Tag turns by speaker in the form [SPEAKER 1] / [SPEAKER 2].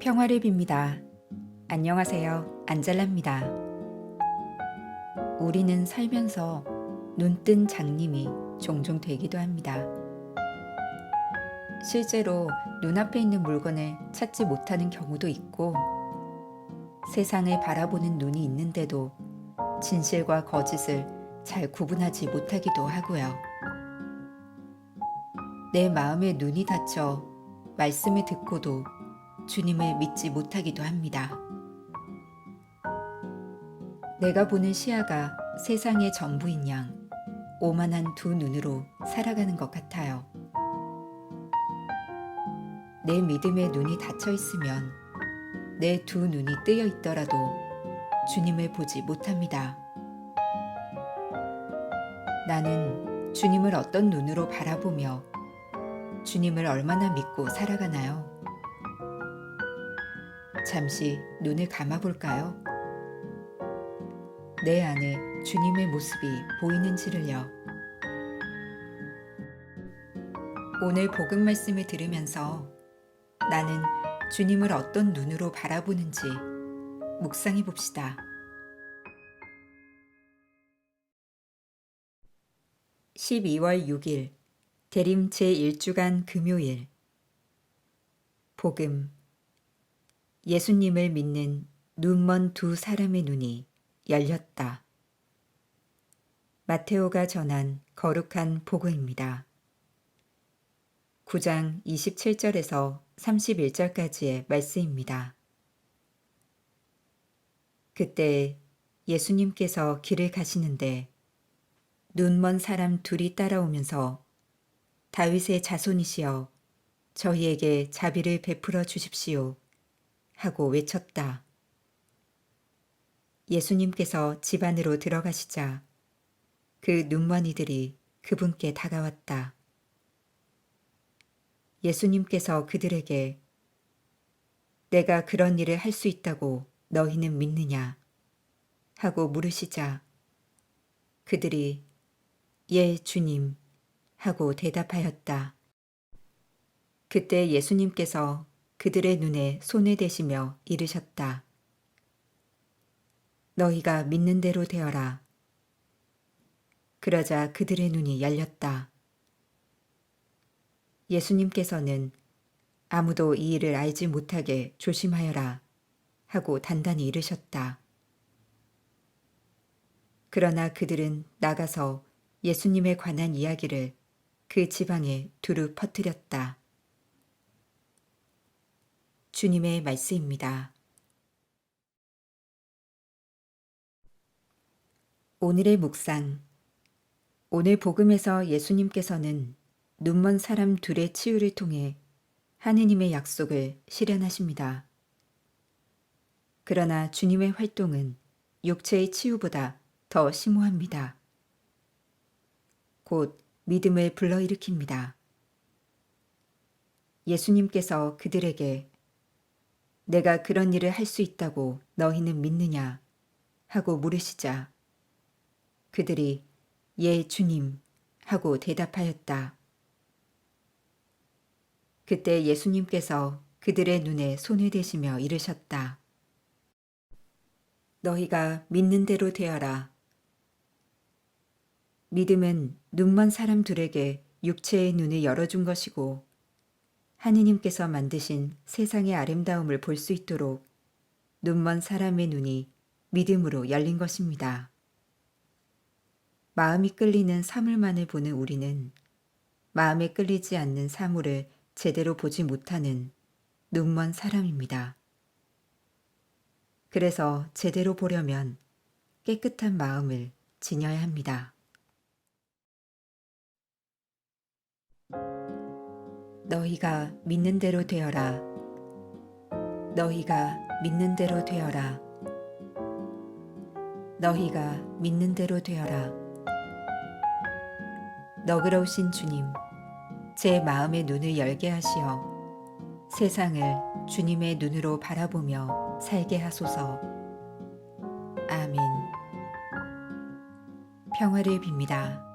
[SPEAKER 1] 평화를 빕니다. 안녕하세요. 안젤라입니다. 우리는 살면서 눈뜬 장님이 종종 되기도 합니다. 실제로 눈앞에 있는 물건을 찾지 못하는 경우도 있고, 세상을 바라보는 눈이 있는데도 진실과 거짓을 잘 구분하지 못하기도 하고요. 내 마음의 눈이 닫혀 말씀을 듣고도 주님을 믿지 못하기도 합니다. 내가 보는 시야가 세상의 전부인 양 오만한 두 눈으로 살아가는 것 같아요. 내 믿음의 눈이 닫혀 있으면 내 두 눈이 뜨여 있더라도 주님을 보지 못합니다. 나는 주님을 어떤 눈으로 바라보며 주님을 얼마나 믿고 살아가나요? 잠시 눈을 감아볼까요? 내 안에 주님의 모습이 보이는지를요. 오늘 복음 말씀을 들으면서 나는 주님을 어떤 눈으로 바라보는지 묵상해 봅시다. 12월 6일 대림 제1주간 금요일 복음 예수님을 믿는 눈먼 두 사람의 눈이 열렸다. 마테오가 전한 거룩한 복음입니다. 9장 27절에서 31절까지의 말씀입니다. 그때 예수님께서 길을 가시는데 눈먼 사람 둘이 따라오면서 다윗의 자손이시여 저희에게 자비를 베풀어 주십시오 하고 외쳤다. 예수님께서 집 안으로 들어가시자 그 눈먼이들이 그분께 다가왔다. 예수님께서 그들에게 내가 그런 일을 할 수 있다고 너희는 믿느냐? 하고 물으시자 그들이 예, 주님 하고 대답하였다. 그때 예수님께서 그들의 눈에 손을 대시며 이르셨다. 너희가 믿는 대로 되어라. 그러자 그들의 눈이 열렸다. 예수님께서는 아무도 이 일을 알지 못하게 조심하여라 하고 단단히 이르셨다. 그러나 그들은 나가서 예수님에 관한 이야기를 그 지방에 두루 퍼뜨렸다. 주님의 말씀입니다. 오늘의 묵상. 오늘 복음에서 예수님께서는 눈먼 사람 둘의 치유를 통해 하느님의 약속을 실현하십니다. 그러나 주님의 활동은 육체의 치유보다 더 심오합니다. 곧 믿음을 불러일으킵니다. 예수님께서 그들에게 내가 그런 일을 할 수 있다고 너희는 믿느냐 하고 물으시자 그들이 예 주님 하고 대답하였다. 그때 예수님께서 그들의 눈에 손을 대시며 이르셨다. 너희가 믿는 대로 되어라. 믿음은 눈먼 사람들에게 육체의 눈을 열어준 것이고 하느님께서 만드신 세상의 아름다움을 볼 수 있도록 눈먼 사람의 눈이 믿음으로 열린 것입니다. 마음이 끌리는 사물만을 보는 우리는 마음에 끌리지 않는 사물을 제대로 보지 못하는 눈먼 사람입니다. 그래서 제대로 보려면 깨끗한 마음을 지녀야 합니다. 너희가 믿는 대로 되어라. 너희가 믿는 대로 되어라. 너희가 믿는 대로 되어라. 너그러우신 주님, 제 마음의 눈을 열게 하시어 세상을 주님의 눈으로 바라보며 살게 하소서. 아멘. 평화를 빕니다.